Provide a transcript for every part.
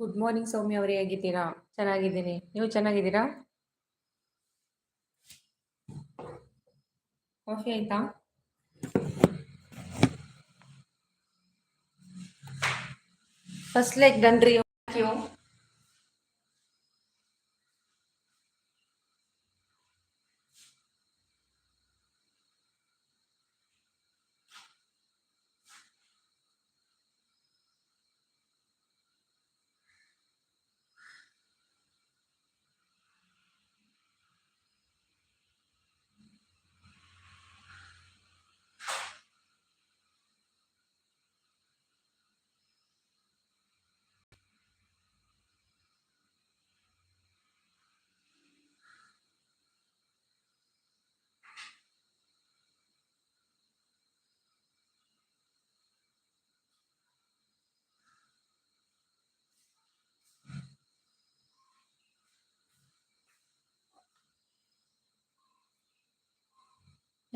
Good morning ಸೌಮ್ಯ ಅವರೇ ಹೇಗಿದ್ದೀರಾ? ಚೆನ್ನಾಗಿದ್ದೀನಿ. ನೀವು ಚೆನ್ನಾಗಿದ್ದೀರಾ? ಕಾಫಿ ಆಯ್ತಾ? ಫಸ್ಟ್ ಲೈಕ್ ಡನ್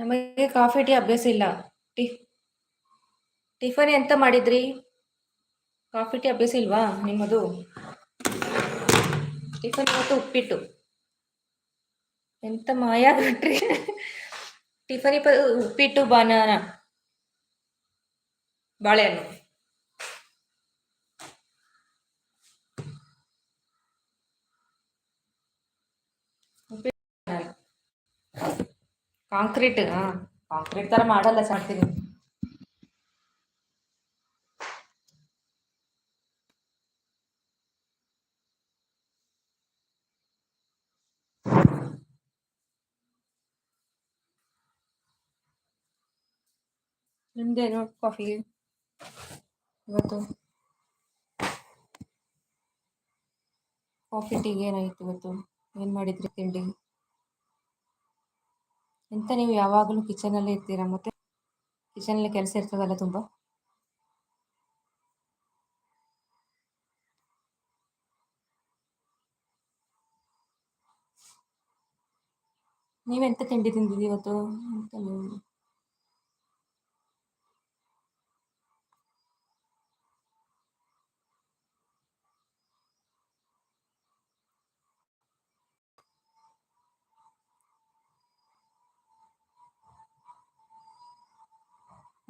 ನಮಗೆ ಕಾಫಿ, ಟೀ ಅಭ್ಯಾಸ ಇಲ್ಲ. ಟಿ, ಟಿಫನ್ ಎಂತ ಮಾಡಿದ್ರಿ? ಕಾಫಿ, ಟೀ ಅಭ್ಯಾಸ ಇಲ್ವಾ ನಿಮ್ಮದು? ಟಿಫನ್ ಇವತ್ತು ಉಪ್ಪಿಟ್ಟು. ಎಂತ ಮಾಯ ಬಿಟ್ರಿ. ಟಿಫನ್ ಇಪ್ಪ, ಉಪ್ಪಿಟ್ಟು, ಬಾನಾನ, ಬಾಳೆಹಣ್ಣು. ಉಪ್ಪಿಟ್ಟು. ಕಾಂಕ್ರೀಟ್ ಹಾ ಕಾಂಕ್ರೀಟ್ ತರ ಮಾಡಲ್ಲ ಮಾಡ್ತೀನಿ ನಿಮ್ದೇನು ಕಾಫಿ ಇವತ್ತು ಕಾಫಿ ಟೀಗೆ ಏನಾಯ್ತು ಇವತ್ತು ಏನು ಮಾಡಿದ್ರಿ ತಿಂಡಿ ಎಂತ ನೀವು ಯಾವಾಗಲೂ ಕಿಚನಲ್ಲೇ ಇರ್ತೀರಾ? ಮತ್ತೆ ಕಿಚನಲ್ಲಿ ಕೆಲಸ ಇರ್ತದಲ್ಲ ತುಂಬ? ನೀವೆಂತ ತಿಂಡಿ ತಿಂದಿದ್ದೀವಿ ಇವತ್ತು?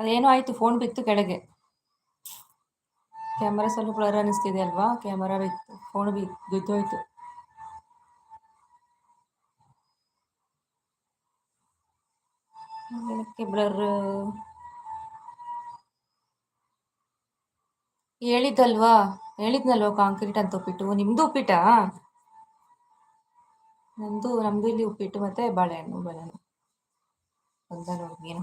ಅದೇನೋ ಆಯಿತು ಫೋನ್ ಬಿತ್ತು ಕೆಳಗೆ. ಕ್ಯಾಮರಾ ಸ್ವಲ್ಪ ಬ್ಲರ್ ಅನಿಸ್ತಿದೆ ಅಲ್ವಾ? ಕ್ಯಾಮರಾ ಬಿತ್ತು ಫೋನ್ ಬಿ, ಬಿದ್ದೋಯ್ತು. ಬ್ಲರ್ ಹೇಳಿದ್ದಲ್ವಾ? ಹೇಳಿದ್ನಲ್ವಾ ಕಾಂಕ್ರೀಟ್ ಅಂತ ಉಪ್ಪಿಟ್ಟು? ನಿಮ್ಮದು ಉಪ್ಪಿಟ್ಟಾ ನಂದು ನಮ್ದು ಇಲ್ಲಿ ಉಪ್ಪಿಟ್ಟು ಮತ್ತೆ ಬಾಳೆಹಣ್ಣು ಬಾಳೆಹಣ್ಣು ಬಂದ ನೋಡಿ ಏನು.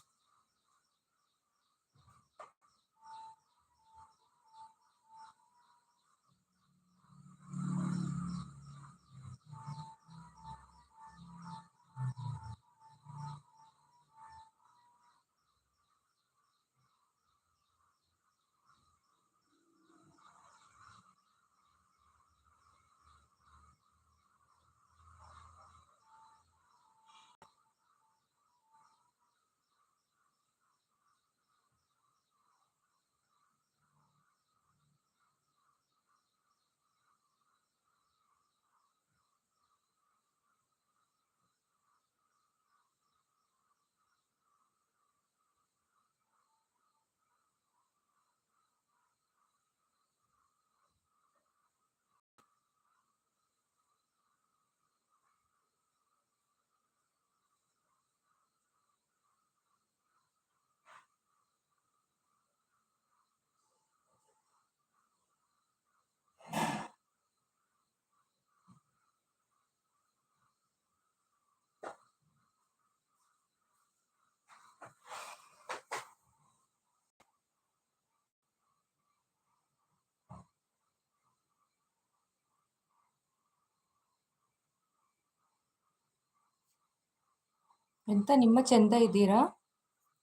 ಎಂತ ನಿಮ್ಮ ಚೆಂದ ಇದ್ದೀರಾ?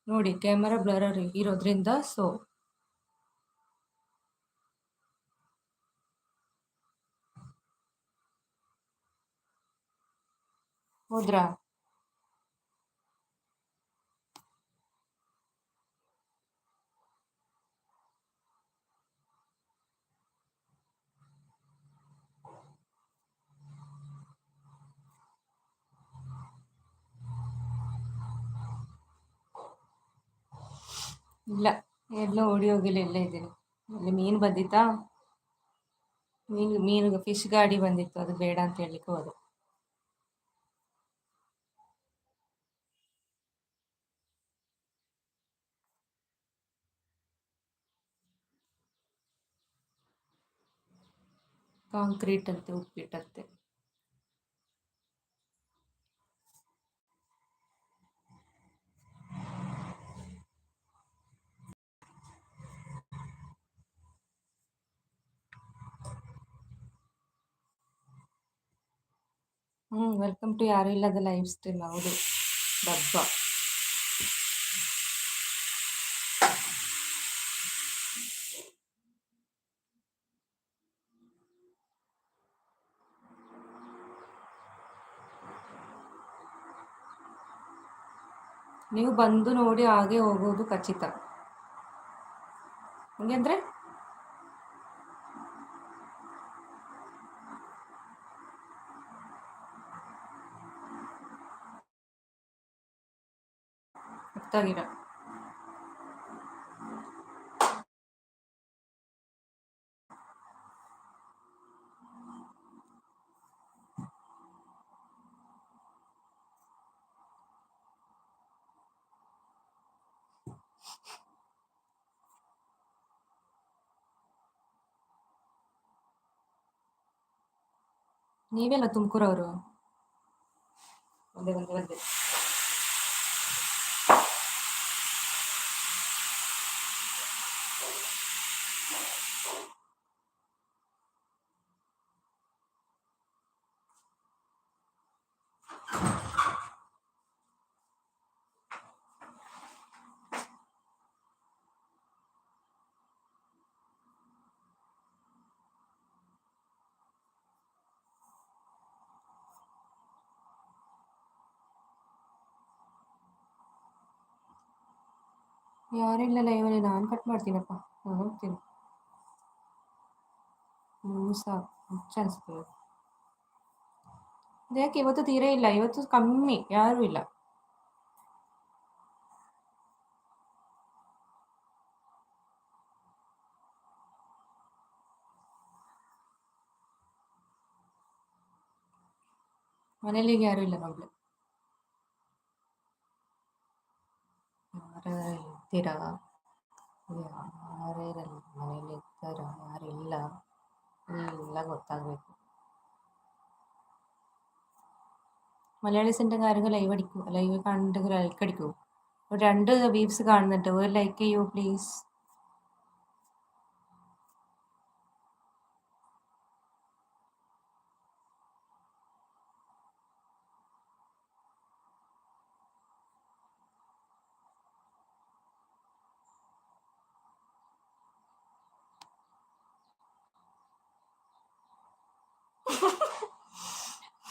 ನೋಡಿ ಕ್ಯಾಮರಾ ಬ್ಲರ್ ಇರೋದ್ರಿಂದ ಸೊ ಹೋದ್ರಾ? ಇಲ್ಲ, ಎಲ್ಲ ಓಡಿ ಹೋಗಿಲ್ಲ, ಎಲ್ಲ ಇದ್ದೀನಿ. ಅಲ್ಲಿ ಮೀನು ಬಂದಿತ್ತಾ? ಮೀನು ಮೀನು ಫಿಶ್ ಗಾಡಿ ಬಂದಿತ್ತು, ಅದು ಬೇಡ ಅಂತ ಹೇಳಲಿಕ್ಕೆ ಹೋದೆ. ಕಾಂಕ್ರೀಟ್ ಅಂತೆ, ಉಪ್ಪಿಟ್ಟಂತೆ. ವೆಲ್ಕಮ್ ಟು ಯಾರು ಇಲ್ಲದ ಲೈಫ್ ಸ್ಟೈಲ್ ಹೌದು. ಡಬ್ಬ. ನೀವು ಬಂದು ನೋಡಿ ಹಾಗೆ ಹೋಗೋದು ಖಚಿತ. ಹಂಗೆ ಗೊತ್ತಾಗಿಲ್ಲ ನೀವೆಲ್ಲ ತುಮಕೂರವರು ಒಂದೇ ಒಂದೇ ಒಂದೇ ಯಾರಿಲ್ಲ ಲೈವಲ್ಲಿ ನಾನು ಕಟ್ ಮಾಡ್ತೀನಪ್ಪ. ನಾನು ಹೋಗ್ತೀನಿ. ನೀವು ಸಾಕು. ಹುಚ್ಚ ಅನಿಸ್ತದೆ ಯಾಕೆ, ಇವತ್ತು ತೀರೇ ಇಲ್ಲ. ಇವತ್ತು ಕಮ್ಮಿ, ಯಾರೂ ಇಲ್ಲ. ಮನೇಲಿ ಈಗ ಯಾರೂ ಇಲ್ಲ ನೋಡ್ಲಿ ಯಾರು ಇರ್ತೀರಾ ಯಾರ್ಯಾರಲ್ಲಿ ಮನೇಲಿ ಇರ್ತಾರ ಯಾರಿಲ್ಲ ಎಲ್ಲ ಗೊತ್ತಾಗಬೇಕು മലയാളി സെൻറ്റർ ആരെങ്കിലും ലൈവ് അടിക്കൂ ലൈവ് കാണുന്നുണ്ടെങ്കിൽ ലൈക്ക് അടിക്കൂ ഒരു രണ്ട് വീവ്സ് കാണുന്നുണ്ട് ഒരു ലൈക്ക് ചെയ്യൂ പ്ലീസ്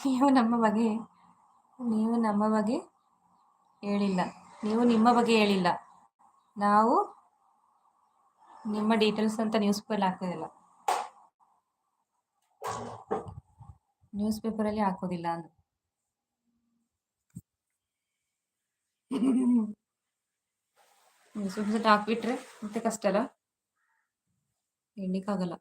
ನೀವು ನಮ್ಮ ಬಗ್ಗೆ, ನೀವು ನಮ್ಮ ಬಗ್ಗೆ ಹೇಳಿಲ್ಲ. ನೀವು ನಿಮ್ಮ ಬಗ್ಗೆ ಹೇಳಿಲ್ಲ. ನಾವು ನಿಮ್ಮ ಡೀಟೇಲ್ಸ್ ಅಂತ ನ್ಯೂಸ್ ಪೇಪರ್ ಹಾಕೋದಿಲ್ಲ. ನ್ಯೂಸ್ ಪೇಪರಲ್ಲಿ ಹಾಕೋದಿಲ್ಲ ಅಂದು. ನ್ಯೂಸ್ ಹಾಕ್ಬಿಟ್ರೆ ಮತ್ತೆ ಕಷ್ಟ ಅಲ್ಲ? ಹೇಳಲಿಕ್ಕಾಗಲ್ಲ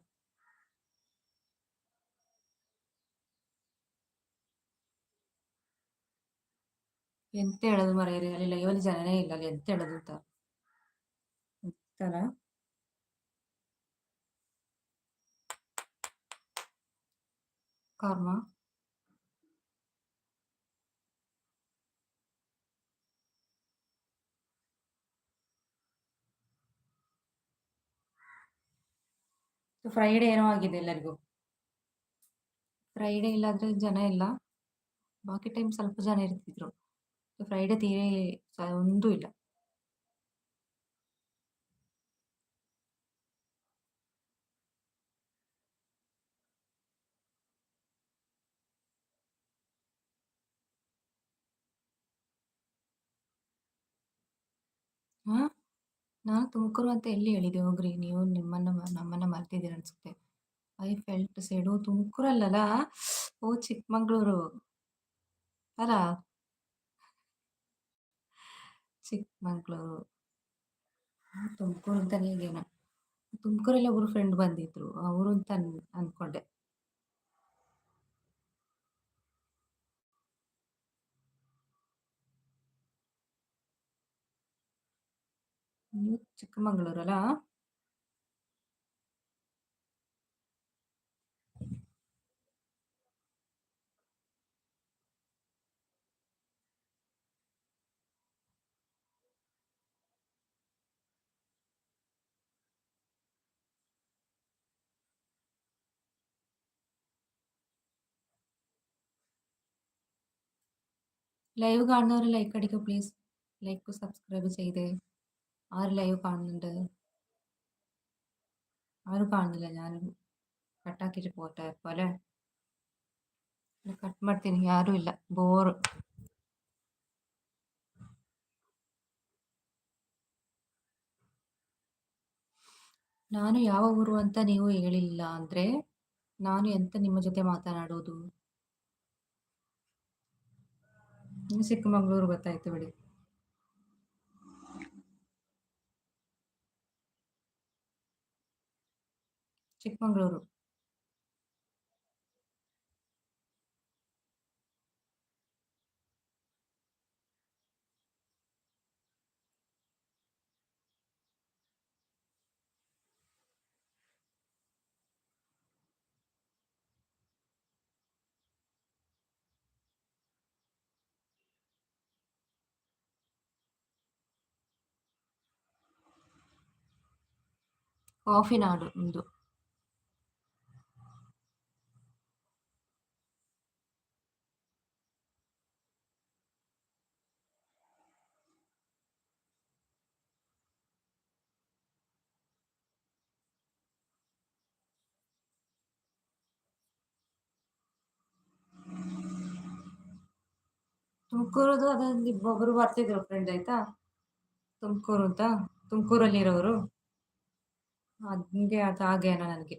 ಎಂತ ಹೇಳೋದು ಮರೆಯರಿ, ಅಲ್ಲಿ ಲೈವಲ್ಲಿ ಜನನೇ ಇಲ್ಲ ಅಲ್ಲಿ ಎಂತ ಹೇಳೋದು ಅಂತ. ಅಂತಾರ ಕರ್ಮ. ಫ್ರೈಡೇ ಏನೋ ಆಗಿದೆ ಎಲ್ಲರಿಗೂ. ಫ್ರೈಡೇ ಇಲ್ಲಾಂದ್ರೆ ಜನ ಇಲ್ಲ. ಬಾಕಿ ಟೈಮ್ ಸ್ವಲ್ಪ ಜನ ಇರ್ತಿದ್ರು. ಫ್ರೈಡೇ ತೀರೇ ಒಂದೂ ಇಲ್ಲ ನಾನು ತುಮಕೂರು ಅಂತ ಎಲ್ಲಿ ಹೇಳಿದೆ ಹೋಗ್ರಿ ನೀವು ನಿಮ್ಮನ್ನ ನಮ್ಮನ್ನ ಮರ್ತಿದ್ದೀರ ಅನ್ಸುತ್ತೆ ಐ ಫೆಲ್ಟ್ ಸೈಡು ತುಮಕೂರಲ್ಲಲ್ಲ ಓ ಚಿಕ್ಕಮಂಗ್ಳೂರು ಅಲ್ಲ ಚಿಕ್ಕಮಂಗ್ಳೂರು ತುಮಕೂರು ಅಂತಾನೆ ಹೇಗೇನೋ. ತುಮಕೂರಲ್ಲಿ ಒಬ್ರು ಫ್ರೆಂಡ್ ಬಂದಿದ್ರು. ಅವರು ಅಂತ ಅನ್ ಅಂದ್ಕೊಂಡೆ ನೀವು ಚಿಕ್ಕಮಗಳೂರಲ್ಲ? ലൈവ് കാണുന്നവർ ലൈക്ക് അടിക്കുക പ്ലീസ് ലൈക്ക് സബ്സ്ക്രൈബ് ചെയ്തേ ആര് ലൈവ് കാണുന്നുണ്ട് ആരും കാണുന്നില്ല ഞാൻ ಕಟ್ಟಾಕಿಟ್ಟು പോട്ടെ ഇപ്പോൾ അല്ലേ ಕಟ್ ಮಾಡ್ತೀನಿ ಯಾರೂ ಇಲ್ಲ ಬೋರು ನಾನು ಯಾವ ಊರು ಅಂತ ನೀವು ಹೇಳಿಲ್ಲ ಅಂದರೆ ನಾನು ಎಂತ ನಿಮ್ಮ ಜೊತೆ ಮಾತನಾಡೋದು ಚಿಕ್ಕಮಗಳೂರು ಗೊತ್ತಾಯ್ತು ಬಿಡಿ. ಚಿಕ್ಕಮಗಳೂರು. ಕಾಫಿ ನಾಡು ಒಂದು ತುಮಕೂರದು ಅದೊಂದು ಒಬ್ಬರು ಬರ್ತಿದ್ರು ಫ್ರೆಂಡ್ ಆಯ್ತಾ? ತುಮಕೂರು ಅಂತ? ತುಮಕೂರಲ್ಲಿರೋರು? ಅದು ಹಾಗೇನೋ ನನಗೆ